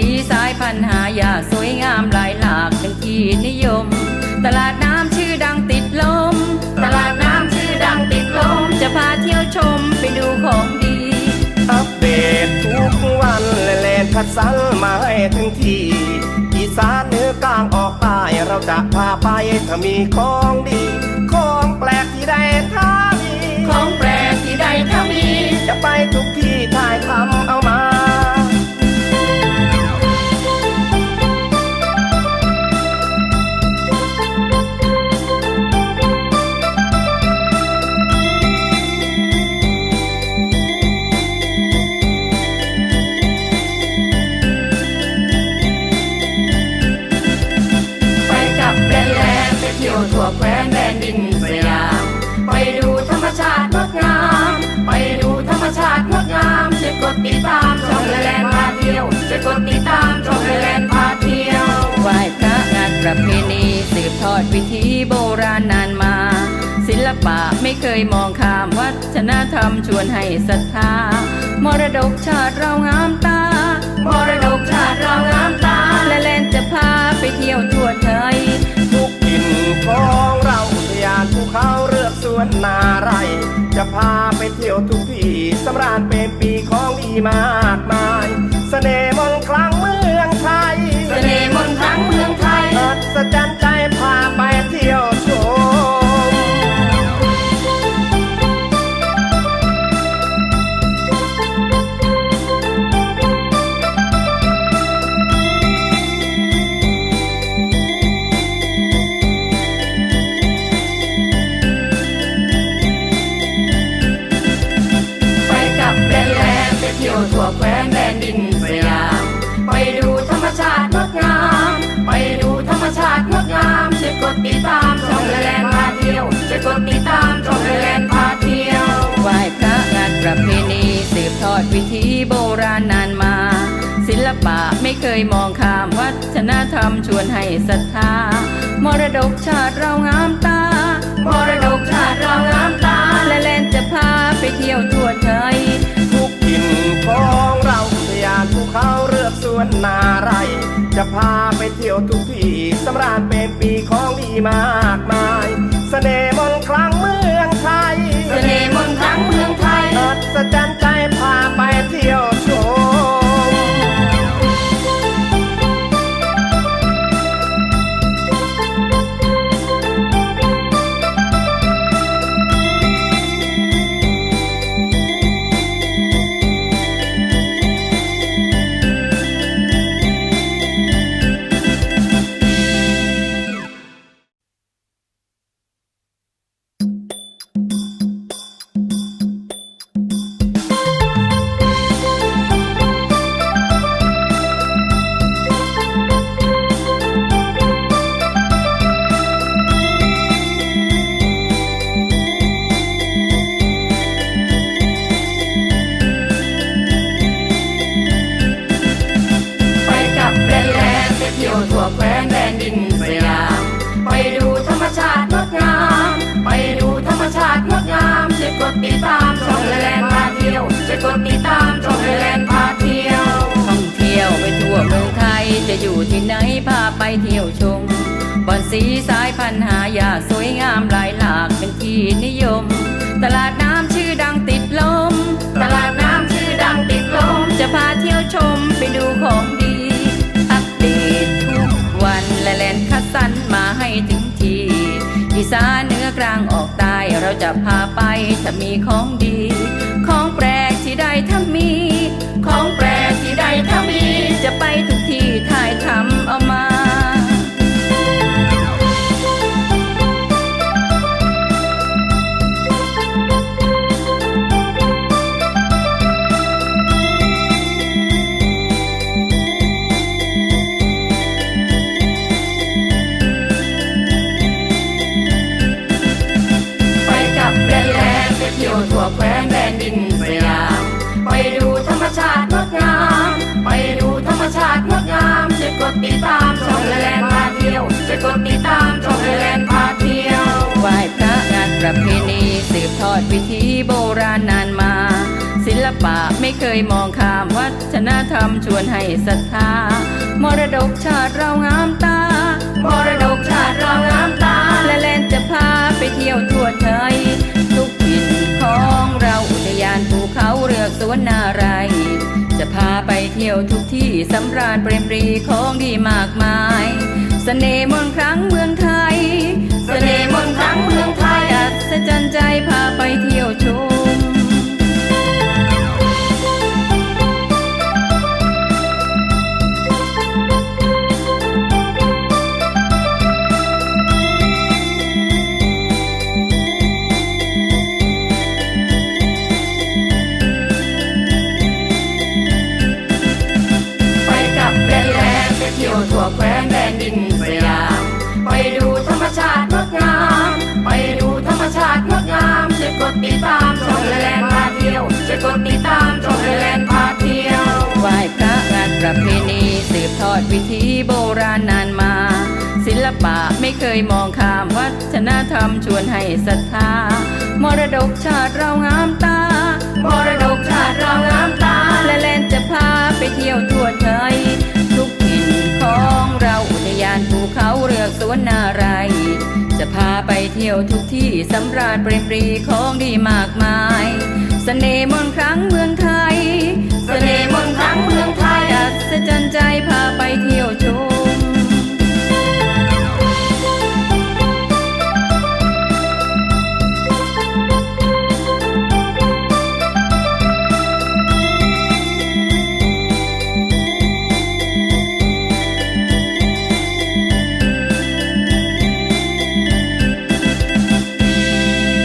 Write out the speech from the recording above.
สีสายพันธุ์หายากสวยงามหลายหลากเป็นที่นิยม ตลาดน้ำชื่อดังติดลม ตลาดน้ำชื่อดังติดลม จะพาเที่ยวชมไปดูของดี อัปเดตทุกวันและแลนคัดสรรมาให้ถึงที่อีสานเหนือกลางออกใต้เราจะพาไปถ้ามีของดี ของแปลกที่ใดท่ามีของแปลกที่ใดถ้ามีจะไปทุกที่ถ่าย ติดตามช่องแลนพาเที่ยวช่วยกดติดตามช่องแลนพาเที่ยวไหว้พระงานประเพณีสืบทอดวิถีโบราณนานมา ศิลปะไม่เคยมองข้ามวัฒนธรรมชวนให้ศรัทธามรดกชาติเรางามตามรดกชาติเรางามตาและแลนจะพาไปเที่ยวทั่วไทยทุกถิ่นของเราอุทยานภูเขาเรือกสวนนาไร จะพาไปเที่ยวทุกที่สำราญเป็นปีของดี มา ดติดตามช่องแลนพาเที่ยวช่วยกดติดตามช่องแลนพาเที่ยวไหว้พระงานประเพณีสืบทอดวิถีโบราณนานมา ศิลปะไม่เคยมองข้ามวัฒนธรรมชวนให้ศรัทธามรดกชาติเรางามตามรดกชาติเรางามตาและแลนจะพาไปเที่ยวทั่วไทยทุกถิ่นของเราอุทยานภูเขาเรือกสวนนาไร จะพาไปเที่ยวทุกที่ สำราญเป็นปีของดีมากมาย ติดตามช่องแลนพาเที่ยว ท่องเที่ยวไปทั่วเมืองไทย จะอยู่ที่ไหนพาไปเที่ยวชมบอนสีสายพันธุ์หายากสวยงามหลายหลากเป็นที่นิยม ตลาดน้ำชื่อดังติดลม ตลาดน้ำชื่อดังติดลม จะพาเที่ยวชมไปดูของดี อัปเดตทุกวันและแลนคัดสรรมาให้ถึงที่อีสานเหนือกลางออกใต้เราจะพาไปถ้ามีของดีของแปลกที่ ใราณนานมา ศิลปะไม่เคยมองข้ามวัฒนธรรมชวนให้ศรัทธามรดกชาติเรางามตามรดกชาติเรางามตา และแลนจะพาไปเที่ยวทั่วไทย ทุกถิ่นของเราอุทยานภูเขาเรือสวนนาไรจะพาไปเที่ยวทุกที่สำราญเปรมปรีของดีมากมายเสน่ห์มนต์ครั้งเมืองไทย เสน่ห์มนต์ครั้งเมืองไทยอัศจรรย์ใจพาไปเที่ยวชม ติดตามช่องแลนพาเที่ยวช่วยกดติดตามช่องแลนพาเที่ยวไหว้พระงานประเพณีสืบทอดวิถีโบราณนานมา ศิลปะไม่เคยมองข้ามวัฒนธรรมชวนให้ศรัทธามรดกชาติเรางามตามรดกชาติเรางามตาและแลนจะพาไปเที่ยวทั่วไทยทุกถิ่นของเราอุทยานภูเขาเรือสวนนารา ไปเที่ยวทุกที่สำราญเปรีปรีของดีมากมายสเสน่ห์มนต์ครั้งเมืองไทยสเสน่ห์มนต์ครั้งเมืองไทยอัศจรรย์ใจพาไปเที่ยว